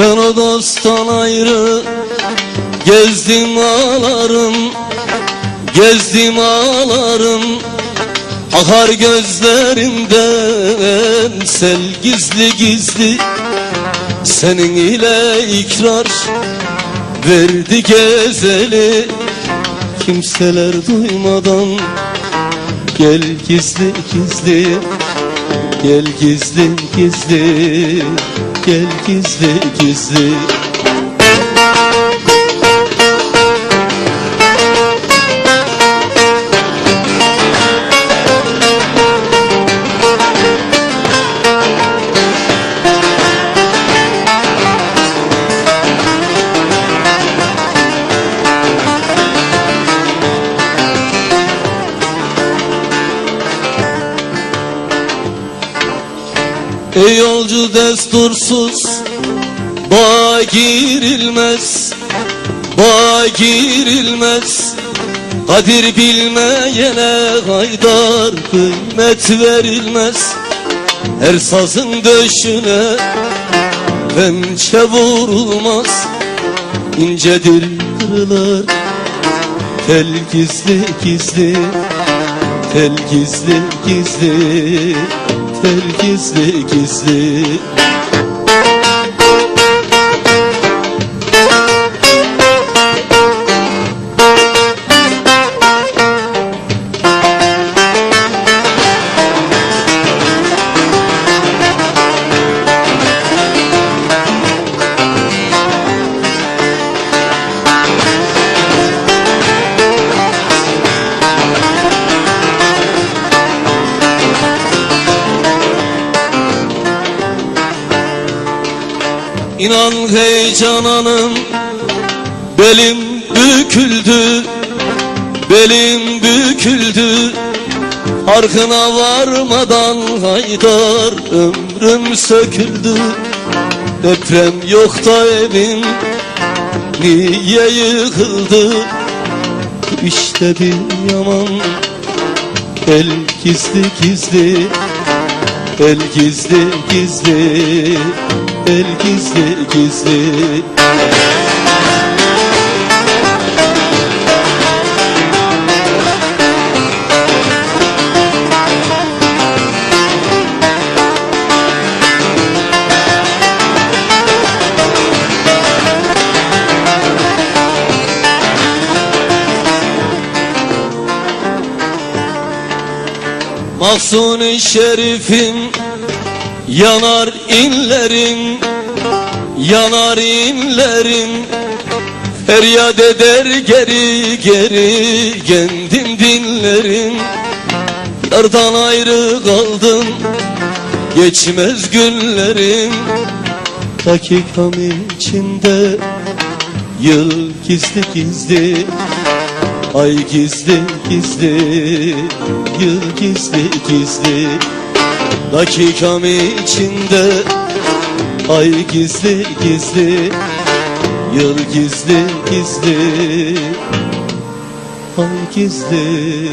Eşten dosttan ayrı Gezdim ağlarım Gezdim ağlarım. Akar gözlerimden Sel gizli gizli Senin ile ikrar Verdi gezeli. Kimseler duymadan Gel gizli gizli Gel gizli gizli Gel gizli gizli Ey yolcu destursuz Bağa girilmez Bağa girilmez. Kadir bilmeyene haydar kıymet verilmez. Her sazın döşüne pençe vurulmaz. İncedir kırılır tel gizli gizli Tel gizli gizli Tel gizli gizli İnan heyecananım Belim büküldü Belim büküldü. Farkına varmadan haydar ömrüm söküldü. Deprem yok da evim Niye yıkıldı? İşte bir yaman El gizli gizli El gizli gizli El gizli gizli Mahzun-i şerifim Yanar inlerim Yanar inlerim Feryat eder geri geri Kendim dinlerim. Yardan ayrı kaldım Geçmez günlerim Dakikam içinde Yıl gizli gizli Ay gizli gizli Yıl gizli gizli Dakikam içinde Ay gizli gizli Yıl gizli gizli Ay gizli